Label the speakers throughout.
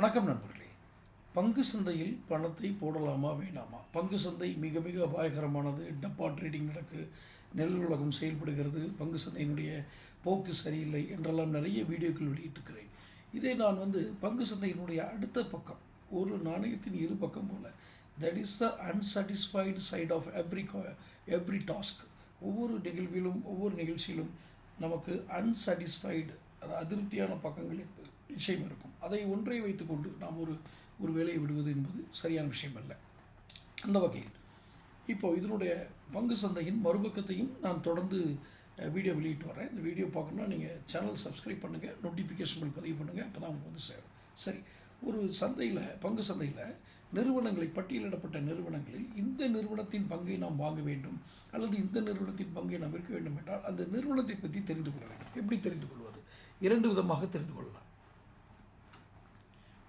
Speaker 1: வணக்கம் நண்பர்களே. பங்கு சந்தையில் பணத்தை போடலாமா வேண்டாமா? பங்கு சந்தை மிக மிக அபாயகரமானது. டப்பா ட்ரேடிங் நடக்கு. நெல் உலகம் செயல்படுகிறது. பங்கு சந்தையினுடைய போக்கு சரியில்லை என்றெல்லாம் நிறைய வீடியோக்கள் வெளியிட்டிருக்கிறேன். இதை நான் வந்து பங்கு சந்தையினுடைய அடுத்த பக்கம் ஒரு நாணயத்தின் இரு பக்கம் போல that is the unsatisfied side of every every task ஒவ்வொரு நிகழ்விலும் ஒவ்வொரு நிகழ்ச்சியிலும் நமக்கு அன்சாட்டிஸ்ஃபைடு அது அதிருப்தியான பக்கங்கள் இருக்குது நிச்சயம் இருக்கும். அதை ஒன்றை வைத்துக்கொண்டு நாம் ஒரு ஒரு வேலையை விடுவது என்பது சரியான விஷயம் அல்ல அந்த வகையில் இப்போ இதனுடைய பங்கு சந்தையின் மறுபக்கத்தையும் நான் தொடர்ந்து வீடியோ வெளியிட்டு வரேன். இந்த வீடியோ பார்க்கணுன்னா நீங்கள் சேனல் சப்ஸ்கிரைப் பண்ணுங்கள் நோட்டிஃபிகேஷன் பில் பதிவு பண்ணுங்கள் அப்போ தான் உங்களுக்கு வந்து சேரும். சரி ஒரு சந்தையில் பங்கு சந்தையில் நிறுவனங்களை பட்டியலிடப்பட்ட நிறுவனங்களில் இந்த நிறுவனத்தின் பங்கை நாம் வாங்க வேண்டும் அல்லது இந்த நிறுவனத்தின் பங்கை நாம் விற்க வேண்டும் என்றால் அந்த நிறுவனத்தை பற்றி தெரிந்து கொள்ள வேண்டும். எப்படி தெரிந்து கொள்வது? இரண்டு விதமாக தெரிந்து கொள்ளலாம்.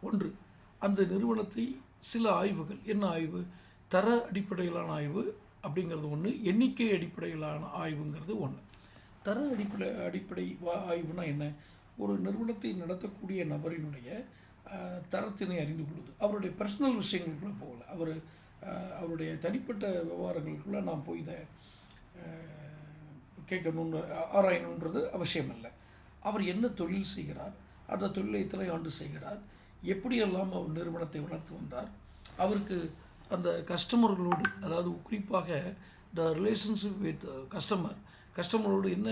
Speaker 1: ஒன்று அந்த நிறுவனத்தை சில ஆய்வுகள் என்ன ஆய்வு? தர அடிப்படையிலான ஆய்வு அப்படிங்கிறது ஒன்று எண்ணிக்கை அடிப்படையிலான ஆய்வுங்கிறது ஒன்று தர அடிப்படை அடிப்படை வா- ஆய்வுனா என்ன? ஒரு நிறுவனத்தை நடத்தக்கூடிய நபரினுடைய தரத்தினை அறிந்து கொள்வது. அவருடைய பர்சனல் விஷயங்களுக்குள்ளே போகல. அவர் அவருடைய தனிப்பட்ட விவகாரங்களுக்குள்ளே நான் போய் இதை கேட்கணும்னு கேட்கணுன்னு ஆராயணுன்றது அவசியம் இல்லை அவர் என்ன தொழில் செய்கிறார்? அந்த தொழிலை எத்தனை ஆண்டு செய்கிறார்? எப்படியெல்லாம் அவர் நிறுவனத்தை வளர்த்து வந்தார் அவருக்கு அந்த கஸ்டமர்களோடு அதாவது குறிப்பாக த ரிலேஷன்ஷிப் வித் கஸ்டமர் கஸ்டமரோடு என்ன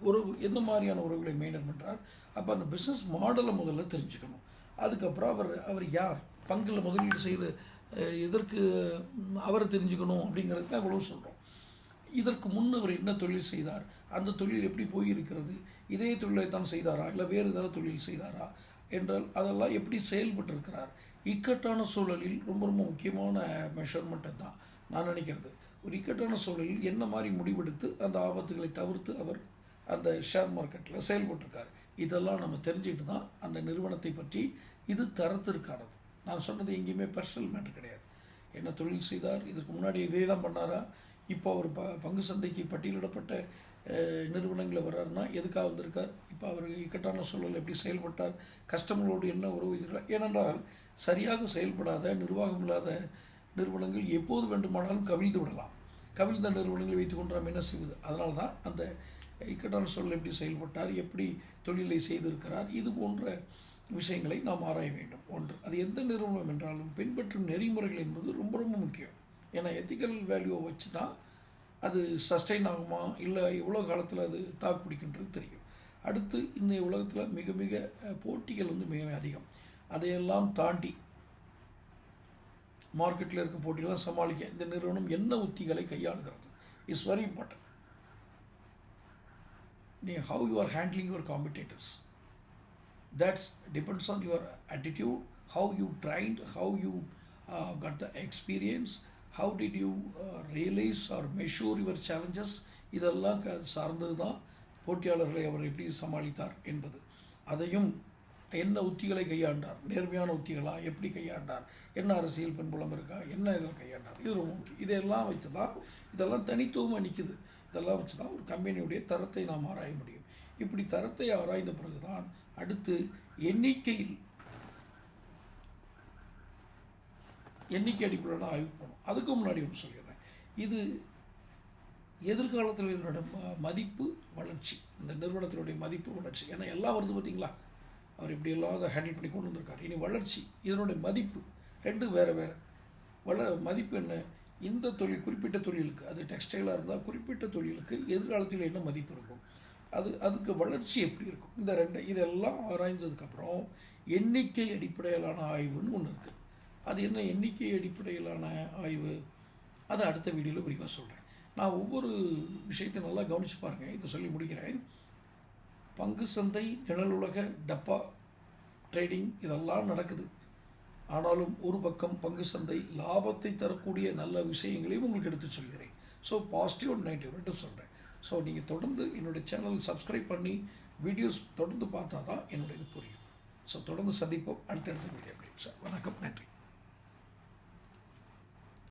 Speaker 1: உறவு எந்த மாதிரியான உறவுகளை மெயின்டைன் பண்ணுறார் அப்போ அந்த பிஸ்னஸ் மாடலை முதல்ல தெரிஞ்சுக்கணும். அதுக்கப்புறம் அவர் அவர் யார் பங்கில் முதலீடு செய்து எதற்கு அவரை தெரிஞ்சுக்கணும் அப்படிங்கிறதுக்கு அவ்வளோ சொல்கிறோம் இதற்கு முன் அவர் என்ன தொழில் செய்தார் அந்த தொழில் எப்படி போயிருக்கிறது இதே தொழிலை தான் செய்தாரா இல்லை வேறு ஏதாவது தொழில் செய்தாரா என்றால் அதெல்லாம் எப்படி செயல்பட்டுருக்கிறார்? இக்கட்டான சூழலில் ரொம்ப ரொம்ப முக்கியமான மெஷர்மெண்ட்டு தான் நான் நினைக்கிறது. ஒரு இக்கட்டான சூழலில் என்ன மாதிரி முடிவெடுத்து அந்த ஆபத்துகளை தவிர்த்து அவர் அந்த ஷேர் மார்க்கெட்டில் செயல்பட்டிருக்கார்? இதெல்லாம் நம்ம தெரிஞ்சுக்கிட்டு தான் அந்த நிறுவனத்தை பற்றி இது தரத்திற்கானது. நான் சொன்னது எங்கேயுமே பர்சனல் மேட்டர் கிடையாது. என்ன தொழில் செய்தார் இதற்கு முன்னாடி இதே தான் பண்ணாரா? இப்போ அவர் ப பங்கு சந்தைக்கு பட்டியலிடப்பட்ட நிறுவனங்களில் வர்றாருன்னா எதுக்காக வந்திருக்கார்? இப்போ அவர் இக்கட்டான சூழல் எப்படி செயல்பட்டார்? கஸ்டமர்களோடு என்ன உறவு இருக்கிறார் ஏனென்றால் சரியாக செயல்படாத நிர்வாகம் இல்லாத நிறுவனங்கள் எப்போது வேண்டுமானாலும் கவிழ்ந்து விடலாம். கவிழ்ந்த நிறுவனங்களை வைத்துக்கொண்டு நாம் என்ன செய்வது? அதனால தான் அந்த இக்கட்டான சூழல் எப்படி செயல்பட்டார்? எப்படி தொழிலை செய்திருக்கிறார்? இது போன்ற விஷயங்களை நாம் ஆராய வேண்டும். ஒன்று அது எந்த நிறுவனம் என்றாலும் பின்பற்றும் நெறிமுறைகள் என்பது ரொம்ப ரொம்ப முக்கியம். ஏன்னா எத்திக்கல் வேல்யூவை வச்சு தான் அது சஸ்டெயின் ஆகுமா? இல்லை எவ்வளோ காலத்தில் அது தாக்கு பிடிக்குன்றது தெரியும். அடுத்து இந்த உலகத்தில் மிக மிக போட்டிகள் வந்து மிக அதிகம். அதையெல்லாம் தாண்டி மார்க்கெட்டில் இருக்க போட்டிகள்லாம் சமாளிக்க இந்த நிறுவனம் என்ன உத்திகளை கையாளுகிறது? Is very important know how you are handling your competitors that's depends on your attitude how you trained how you got the experience how did you realise or measure your challenges இதெல்லாம் க சார்ந்தது தான் போட்டியாளர்களை அவர் எப்படி சமாளித்தார் என்பது. அதையும் என்ன உத்திகளை கையாண்டார்? நேர்மையான உத்திகளா? எப்படி கையாண்டார்? என்ன அரசியல் பின்புலம் இருக்கா? என்ன இதில் கையாண்டார்? இது ரொம்ப முக்கியம். இதெல்லாம் வைத்து தான் இதெல்லாம் தனித்துவமாக நிற்குது இதெல்லாம் வச்சு தான் ஒரு கம்பெனியுடைய தரத்தை நாம் ஆராய முடியும். இப்படி தரத்தை ஆராய்ந்த பிறகுதான் அடுத்து எண்ணிக்கையில் எண்ணிக்கை அடிப்படையில் ஆய்வு பண்ணும் அதுக்கு முன்னாடி ஒன்று சொல்லிடுறேன். இது எதிர்காலத்தில் இதனோட ம- மதிப்பு வளர்ச்சி. இந்த நிறுவனத்தினுடைய மதிப்பு வளர்ச்சி. ஏன்னா எல்லாம் வருது பார்த்தீங்களா அவர் இப்படியெல்லாம் அதை ஹேண்டில் பண்ணி கொண்டு வந்திருக்காரு. இனி வளர்ச்சி இதனுடைய மதிப்பு ரெண்டும் வேறு வேறு. வள மதிப்பு என்ன? இந்த தொழில் குறிப்பிட்ட தொழிலுக்கு அது டெக்ஸ்டைலாக இருந்தால் குறிப்பிட்ட தொழிலுக்கு எதிர்காலத்தில் என்ன மதிப்பு இருக்கும்? அது அதுக்கு வளர்ச்சி எப்படி இருக்கும்? இந்த ரெண்டு இதெல்லாம் ஆராய்ந்ததுக்கப்புறம் எண்ணிக்கை அடிப்படையிலான ஆய்வுன்னு ஒன்று இருக்குது அது என்ன எண்ணிக்கை அடிப்படையிலான ஆய்வு? அதை அடுத்த வீடியோவில் விரிவாக சொல்கிறேன் நான் ஒவ்வொரு விஷயத்தையும் நல்லா கவனித்து பாருங்கள் இதை சொல்லி முடிக்கிறேன். பங்கு சந்தை நிழலுலக டப்பா ட்ரேடிங் இதெல்லாம் நடக்குது. ஆனாலும் ஒரு பக்கம் பங்கு சந்தை லாபத்தை தரக்கூடிய நல்ல விஷயங்களையும் உங்களுக்கு எடுத்து சொல்கிறேன். ஸோ பாசிட்டிவ் அண்ட் நெகட்டிவ் ரெண்டும் சொல்கிறேன் ஸோ நீங்கள் தொடர்ந்து என்னுடைய சேனல் சப்ஸ்கிரைப் பண்ணி வீடியோஸ் தொடர்ந்து பார்த்தா தான் என்னுடைய இது புரியும். ஸோ தொடர்ந்து சந்திப்போம். அடுத்தடுத்த வீடியோ சார் வணக்கம். நன்றி.